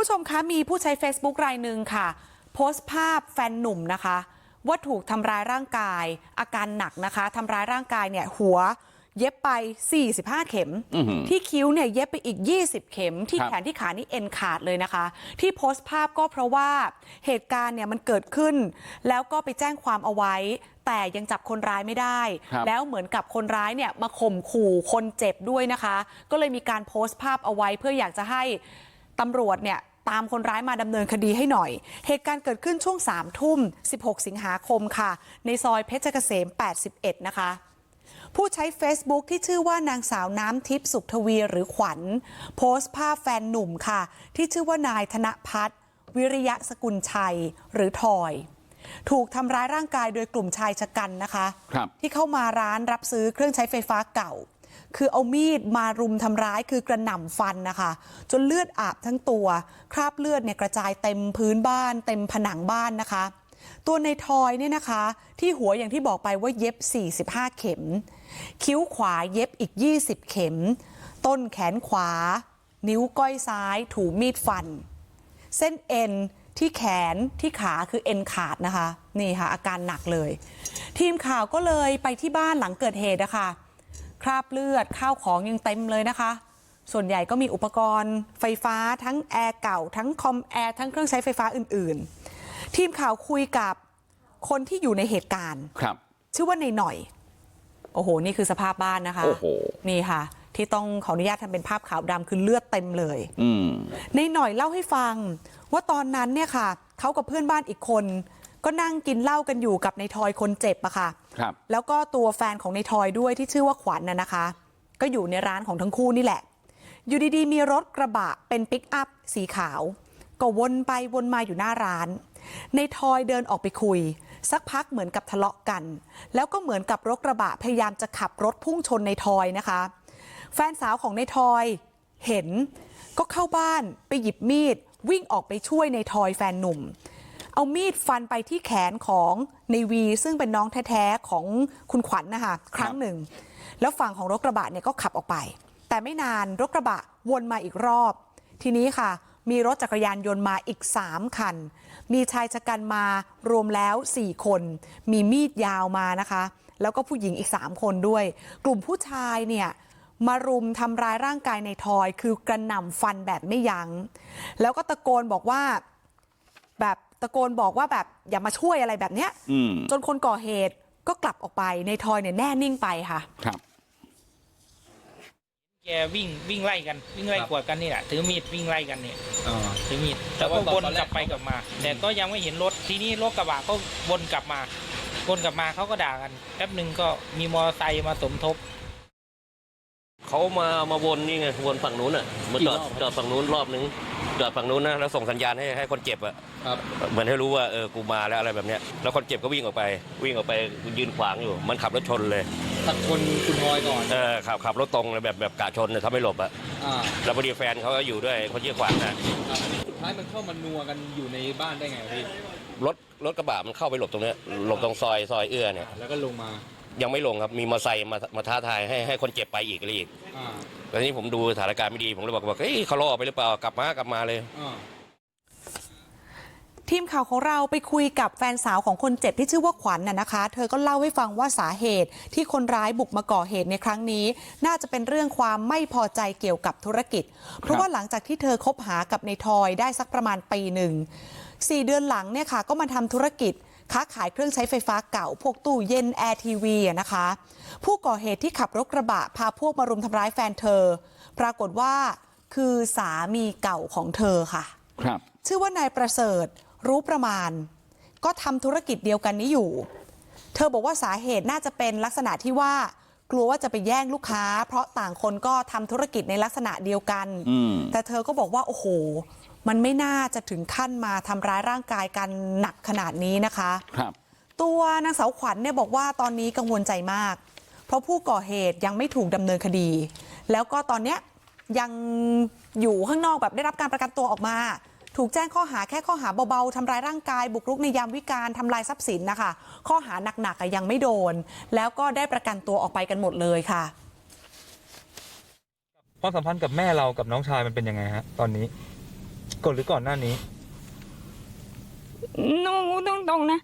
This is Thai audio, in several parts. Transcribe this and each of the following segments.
ผู้ชมคะมีผู้ใช้ Facebook รายหนึ่งค่ะ โพสต์ภาพแฟนหนุ่มนะคะ ว่าถูกทำร้ายร่างกาย อาการหนักนะคะทำร้ายร่างกายเนี่ยหัว เย็บไป 45 เข็มอื้อหือที่คิ้วเนี่ยเย็บไปอีก 20 เข็ม ที่ครับแขนที่ขานี่เอ็นขาดเลยนะคะ ที่โพสต์ภาพก็เพราะว่าเหตุการณ์เนี่ยมันเกิดขึ้น แล้วก็ไปแจ้งความเอาไว้ แต่ยังจับคนร้ายไม่ได้ ครับ แล้วเหมือนกับคนร้ายเนี่ยมาข่มขู่คนเจ็บด้วยนะคะ ก็เลยมีการโพสต์ภาพเอาไว้เพื่ออยากจะให้ตำรวจเนี่ย ตามคนร้ายมาดำเนินคดีให้หน่อย เหตุการณ์เกิดขึ้นช่วง3ทุ่ม16สิงหาคมค่ะ ในซอยเพชรเกษม81นะคะผู้ใช้ Facebook ที่ชื่อว่านางสาวน้ำทิพย์สุขทวีหรือขวัญ โพสต์ภาพแฟนหนุ่มค่ะ ที่ชื่อว่านายธนพัฒน์วิริยะสกุลชัยหรือทอย ถูกทำร้ายร่างกายโดยกลุ่มชายชะกันนะคะครับที่เข้ามาร้านรับซื้อเครื่องใช้ไฟฟ้าเก่า คือเอามีดมารุมทำร้ายคือกระหน่ำฟันนะคะจนเลือดอาบทั้งตัวคราบเลือดเนี่ยกระจายเต็มพื้นบ้านเต็มผนังบ้านนะคะ ตัวในทอยเนี่ยนะคะที่หัวอย่างที่บอกไปว่าเย็บ 45 เข็ม คิ้วขวาเย็บอีก 20 เข็ม ต้นแขนขวา นิ้วก้อยซ้ายถูมีดฟัน เส้นเอ็นที่แขนที่ขาคือเอ็นขาดนะคะ นี่ค่ะอาการหนักเลย ทีมข่าวก็เลยไปที่บ้านหลังเกิดเหตุนะคะ คราบเลือดข้าวของยังเต็มเลยนะคะส่วนใหญ่ก็มีอุปกรณ์ไฟฟ้าทั้งแอร์เก่าทั้งคอมแอร์ทั้งเครื่องใช้ไฟฟ้าอื่นๆ ทีมข่าวคุยกับคนที่อยู่ในเหตุการณ์ครับ ชื่อว่าในหน่อย โอ้โห นี่คือสภาพบ้านนะคะโอ้โหนี่ค่ะ ที่ต้องขออนุญาตทำเป็นภาพขาวดำคือเลือดเต็มเลยอืมในหน่อยเล่าให้ฟัง ว่าตอนนั้นเนี่ยค่ะเขากับเพื่อนบ้านอีกคน ก็นั่งกินเหล้ากันอยู่กับในทอยคนเจ็บอะค่ะครับแล้วก็ตัวแฟนของในทอยด้วยที่ชื่อว่าขวัญน่ะนะคะก็อยู่ในร้านของทั้งคู่นี่แหละอยู่ดีๆมีรถกระบะเป็นปิกอัพสีขาวก็วนไปวนมาอยู่หน้าร้านในทอยเดินออกไปคุยสักพักเหมือนกับทะเลาะกันแล้วก็เหมือนกับรถกระบะพยายามจะขับรถพุ่งชนในทอยนะคะแฟนสาวของในทอยเห็นก็เข้าบ้านไปหยิบมีดวิ่งออกไปช่วยในทอยแฟนหนุ่ม เอามีดฟันไปที่แขนของในวีซึ่งเป็นน้องแท้ๆของคุณขวัญนะคะครั้งหนึ่งแล้วฝั่งของรถกระบะเนี่ยก็ขับออกไป แต่ไม่นานรถกระบะวนมาอีกรอบ ทีนี้ค่ะ มีรถจักรยานยนต์มาอีก3คัน มีชายชะกันมารวมแล้ว4คน มีมีดยาวมานะคะ แล้วก็ผู้หญิงอีก3คนด้วย กลุ่มผู้ชายเนี่ยมารุมทำร้ายร่างกายในทอยคือกระหน่ำฟันแบบไม่ยัง้งแล้วก็ตะโกนบอกว่าแบบ ตะโกนบอกว่าแบบอย่ามาช่วยอะไรแบบเนี้ยอืมจนคนก่อเหตุก็กลับออกไปในทอยเนี่ยแน่นิ่งไปค่ะครับแกวิ่งวิ่งไล่กันวิ่งไล่ครับกวดกันนี่แหละถือมีดวิ่งไล่กันเนี่ยอ่าถือมีดแล้แต่วว่าตอนวนตอนแรกกลับไปกลับมา แต่ก็ยังไม่เห็นรถทีนี้รถกระบะก็วนกลับมาวนกลับมาเขาก็ด่ากันแป๊บหนึ่งก็มีมอเตอร์ไซค์มาสมทบ เขามามาวนนี่ไงวนฝั่งนู้นอะมาจอดกี่รอบจอดฝั่งนู้นรอบนึงจอดฝั่งนู้นนะแล้วส่งสัญญาณให้ให้คนเจ็บอะครับ เหมือนให้รู้ว่าเออกูมาแล้วอะไรแบบเนี้ยแล้วคนเจ็บก็วิ่งออกไป วิ่งออกไปยืนขวางอยู่ มันขับรถชนเลยตัดคนคุณทอยก่อนเออขับขับรถตรงเลยแบบแบบกะชนเลยถ้าไม่หลบอะอ่าแล้วพอดีแฟนเขาก็อยู่ด้วยคนที่ขวางนะครับสุดท้ายมันเข้ามานัวกันอยู่ในบ้านได้ไงพี่รถรถกระบะมันเข้าไปหลบตรงเนี้ยหลบตรงซอยซอยเอื้อเนี่ยแล้วก็ลงมา ยังไม่ลงครับมีมอเตอร์ไซค์มามาท้าทายให้ให้คนเจ็บไปอีกอะไรอีกอ่าแล้วทีนี้ผมดูสถานการณ์ไม่ดีผมเลยบอกว่าเฮ้ยเขาล่อไปหรือเปล่ากลับมากลับมาเลยอ่าทีมข่าวของเราไปคุยกับแฟนสาวของคนเจ็บที่ชื่อว่าขวัญน่ะนะคะ เธอก็เล่าให้ฟังว่าสาเหตุที่คนร้ายบุกมาก่อเหตุในครั้งนี้ น่าจะเป็นเรื่องความไม่พอใจเกี่ยวกับธุรกิจ เพราะว่าหลังจากที่เธอคบหากับในทอยได้สักประมาณปีหนึ่งสี่เดือนหลังเนี่ยค่ะก็มาทำธุรกิจ ค้าขายเครื่องใช้ไฟฟ้าเก่าพวกตู้เย็นแอร์ทีวีอะนะคะผู้ก่อเหตุที่ขับรถกระบะพาพวกมารุมทำร้ายแฟนเธอ ปรากฏว่าคือสามีเก่าของเธอค่ะครับชื่อว่านายประเสริฐรู้ประมาณ ก็ทำธุรกิจเดียวกันนี้อยู่ เธอบอกว่าสาเหตุน่าจะเป็นลักษณะที่ว่า กลัวว่าจะไปแย่งลูกค้าเพราะต่างคนก็ทำธุรกิจในลักษณะเดียวกันอืมแต่เธอก็บอกว่าโอ้โหมันไม่น่าจะถึงขั้นมาทำร้ายร่างกายกันหนักขนาดนี้นะคะครับตัวนางสาวขวัญเนี่ยบอกว่าตอนนี้กังวลใจมาก เพราะผู้ก่อเหตุยังไม่ถูกดำเนินคดี แล้วก็ตอนเนี้ยยังอยู่ข้างนอกแบบได้รับการประกันตัวออกมา ถูกแจ้งข้อหาแค่ข้อหาเบาๆทำร้ายร่างกาย บุกรุกในยามวิการทำลายทรัพย์สินนะคะ ข้อหาหนักๆอะยังไม่โดน แล้วก็ได้ประกันตัวออกไปกันหมดเลยค่ะความสัมพันธ์กับแม่เรากับน้องชายมันเป็นยังไงฮะ ตอนนี้ก่อนหรือก่อนหน้านี้หนูตรงๆนะ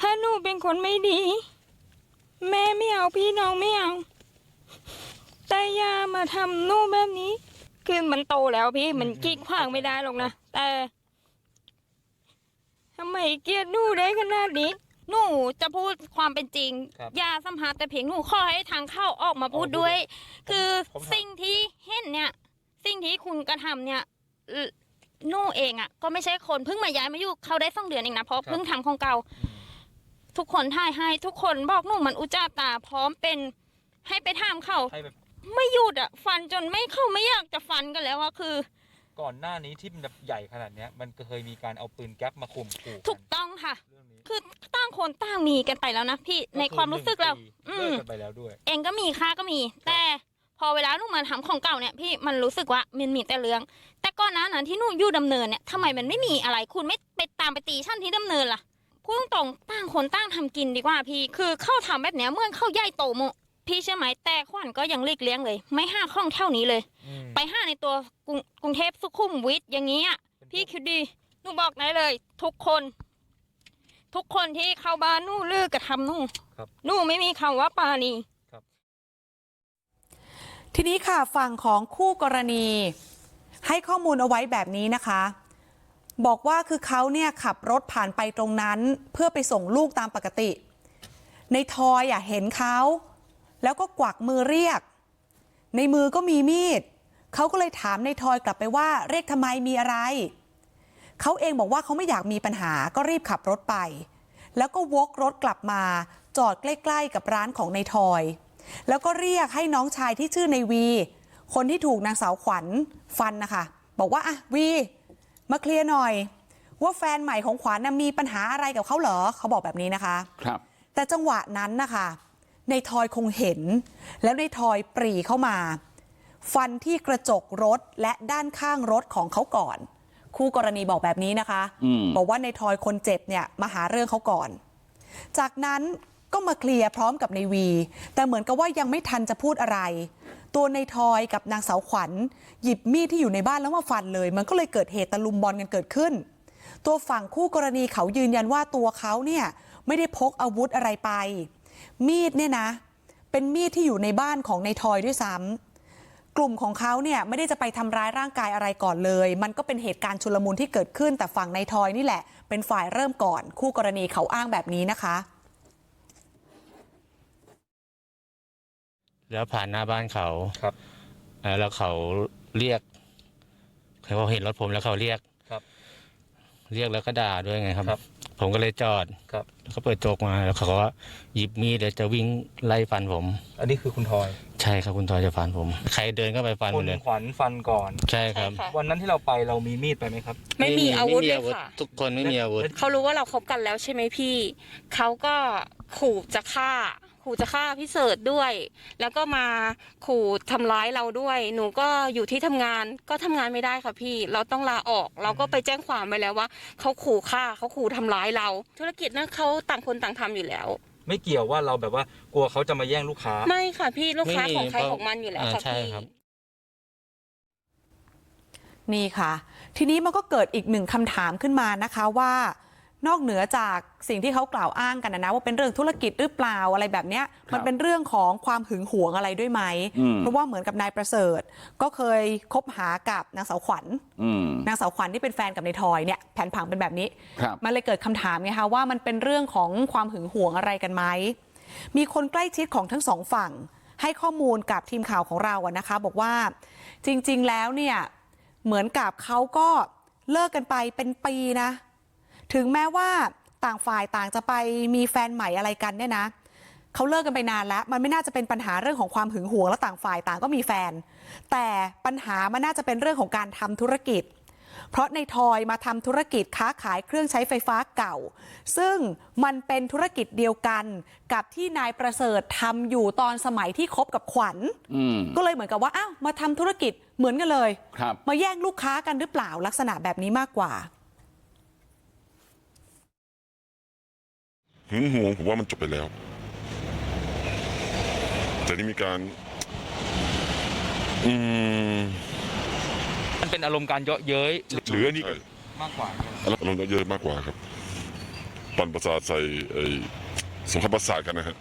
ถ้าหนูเป็นคนไม่ดี แม่ไม่เอาพี่น้องไม่เอา แต่อย่ามาทำหนูแบบนี้ คือมันโตแล้วพี่มันกีดขวางไม่ได้หรอกนะแต่ทำไมเกลียดหนูได้ขนาดนี้หนูจะพูดความเป็นจริง ครับอย่าสัมภาษณ์แต่เพียงหนูขอให้ทางเข้าออกมาพูดด้วย คือผมถาม สิ่งที่เห็นเนี่ย สิ่งที่คุณกระทำเนี่ยเอ่อหนูเองอะ ก็ไม่ใช่คนเพิ่งมาย้ายมาอยู่เขาได้สองเดือนเองนะเพราะเพิ่งทำของเก่า ทุกคนถ่ายให้ ทุกคนบอกหนูมันอุจจาตาพร้อมเป็นให้ไปถามเขา ให้แบบ ไม่หยุดอะฟันจนไม่เข้าไม่อยากจะฟันกันแล้วอะคือ ก่อนหน้านี้ที่มันแบบใหญ่ขนาดเนี้ย มันเคยมีการเอาปืนแก๊ปมาข่มขู่ถูกักนต้องค่ะ เรื่องนี้คือต่างคนต่างมีกันไปแล้วนะพี่ในความรู้สึกเราหนึ่งอืปีเลิมกกันไปแล้วด้วย เองก็มีค่าก็มี แต่พอเวลาหนูมาทำของเก่าเนี่ยพี่มันรู้สึกว่ามันมีแต่เรื่อง แต่ก่อนหน้านั้นที่หนูอยู่ดำเนินเนี่ยทำไมมันไม่มีอะไรคุณไม่ไปตามไปตีชั้นที่ดำเนินล่ะพูดตรงๆต่างคนต่างทำกินดีกว่าพี่ คือเข้าทำแบบเนี้ยเมื่อเข้าใหญ่โตโม พี่เชื่อไหมแต่ขวัญก็ยังเลีกเลี้ยงเลย ไม่ห้าข้องเท่านี้เลย อืมไปห้าในตัวกรุงกรุงเทพสุขุมวิทอย่างนี้อะเป็นพวกพี่คิดดีหนูบอกได้เลย ทุกคน ทุกคนที่เข้าบ้านหนูเลือกกระทำหนูครับ หนูไม่มีคำว่าปาณีทีนี้ค่ะฝั่งของคู่กรณี ให้ข้อมูลเอาไว้แบบนี้นะคะ บอกว่าคือเขาเนี่ยขับรถผ่านไปตรงนั้น เพื่อไปส่งลูกตามปกติ ในทอยอะเห็นเขา แล้วก็กวักมือเรียกในมือก็มีมีดเขาก็เลยถามในทอยกลับไปว่าเรียกทำไมมีอะไรเขาเองบอกว่าเขาไม่อยากมีปัญหาก็รีบขับรถไป แล้วก็วกรถกลับมาจอดใกล้ๆกับร้านของในทอย แล้วก็เรียกให้น้องชายที่ชื่อในวี คนที่ถูกนางสาวขวัญฟันนะคะบอกว่าอะวีมาเคลียร์หน่อย ว่าแฟนใหม่ของขวัญน่ะมีปัญหาอะไรกับเขาเหรอเขาบอกแบบนี้นะคะ ครับ แต่จังหวะนั้นนะคะ ในทอยคงเห็นแล้วในทอยปรีเข้ามาฟันที่กระจกรถและด้านข้างรถของเขาก่อน คู่กรณีบอกแบบนี้นะคะอืมบอกว่าในทอยคนเจ็บเนี่ยมาหาเรื่องเขาก่อน จากนั้นก็มาเคลียร์พร้อมกับในวี แต่เหมือนกับว่ายังไม่ทันจะพูดอะไร ตัวในทอยกับนางสาวขวัญ หยิบมีดที่อยู่ในบ้านแล้วมาฟันเลย มันก็เลยเกิดเหตุตะลุมบอลกันเกิดขึ้น ตัวฝั่งคู่กรณีเขายืนยันว่าตัวเขาเนี่ยไม่ได้พกอาวุธอะไรไป มีดเนี่ยนะ เป็นมีดที่อยู่ในบ้านของในทอยด้วยซ้ำกลุ่มของเขาเนี่ยไม่ได้จะไปทำร้ายร่างกายอะไรก่อนเลย มันก็เป็นเหตุการณ์ชุลมุนที่เกิดขึ้น แต่ฝั่งในทอยนี่แหละ เป็นฝ่ายเริ่มก่อน คู่กรณีเขาอ้างแบบนี้นะคะ แล้วผ่านหน้าบ้านเขาครับเอ่อแล้วเขาเรียกเขาเห็นรถผมแล้วเขาเรียกครับ เรียกแล้วก็ด่าด้วยไงครับครับ ผมก็เลยจอดครับแล้วเขาเปิดโจกมาแล้วเขาก็หยิบมีดแล้วจะวิ่งไล่ฟันผม อันนี้คือคุณทอยใช่ครับคุณทอยจะฟันผม ใครเดินก็ไปฟันหคุมณดเลย ขวัญฟันก่อน ใช่ครับ ใช่ค่ะ วันนั้นที่เราไปเรามีมีดไปไหมครับ ไม่มีอาวุธไม่มีเลยค่ะ ทุกคนไม่มีอาวุธ เขารู้ว่าเราคบกันแล้วใช่ไหมพี่ เขาก็ขู่จะฆ่า ขู่จะฆ่าพี่เสิร์ชด้วย แล้วก็มาขู่ทำร้ายเราด้วย หนูก็อยู่ที่ทำงานก็ทำงานไม่ได้ค่ะพี่ เราต้องลาออก เราก็ไปแจ้งความไปแล้วว่าเขาขู่ฆ่าเขาขู่ทำร้ายเรา ธุรกิจนั้นเขาต่างคนต่างทำอยู่แล้ว ไม่เกี่ยวว่าเราแบบว่ากลัวเขาจะมาแย่งลูกค้า ไม่ค่ะพี่ลูกค้าของใครของมันอยู่แล้วค่ะพี่นี่ค่ะ ทีนี้มันก็เกิดอีกหนึ่งคำถามขึ้นมานะคะว่า นอกเหนือจากสิ่งที่เขากล่าวอ้างกันนะนะว่าเป็นเรื่องธุรกิจหรือเปล่าอะไรแบบเนี้ยครับมันเป็นเรื่องของความหึงหวงอะไรด้วยไหมอืมเพราะว่าเหมือนกับนายประเสริฐก็เคยคบหากับนางสาวขวัญอืมนางสาวขวัญที่เป็นแฟนกับนายทอยเนี่ยแผนผังเป็นแบบนี้ครับมันเลยเกิดคำถามไงคะว่ามันเป็นเรื่องของความหึงหวงอะไรกันไหมมีคนใกล้ชิดของทั้งสองฝั่งให้ข้อมูลกับทีมข่าวของเราอะนะคะ บอกว่าจริง ๆ แล้วเนี่ยเหมือนกับเขาก็เลิกกันไปเป็นปีนะ ถึงแม้ว่าต่างฝ่ายต่างจะไปมีแฟนใหม่อะไรกันเนี่ยนะเขาเลิกกันไปนานแล้วมันไม่น่าจะเป็นปัญหาเรื่องของความหึงหวงแล้วต่างฝ่ายต่างก็มีแฟน แต่ปัญหามันน่าจะเป็นเรื่องของการทำธุรกิจ เพราะในทอยมาทำธุรกิจค้าขายเครื่องใช้ไฟฟ้าเก่า ซึ่งมันเป็นธุรกิจเดียวกันกับที่นายประเสริฐทำอยู่ตอนสมัยที่คบกับขวัญอืมก็เลยเหมือนกับว่าอ้าวมาทำธุรกิจเหมือนกันเลยครับมาแย่งลูกค้ากันหรือเปล่าลักษณะแบบนี้มากกว่า หึงหวงผมว่ามันจบไปแล้ว แต่นี่มีการอืมมันเป็นอารมณ์การเยาะเย้ยหรืออันนี้ก็มากกว่าอารมณ์เยอะมากกว่าครับ ปั่นประสาทใส่ไอ้สงครามประสาทกันนะฮะ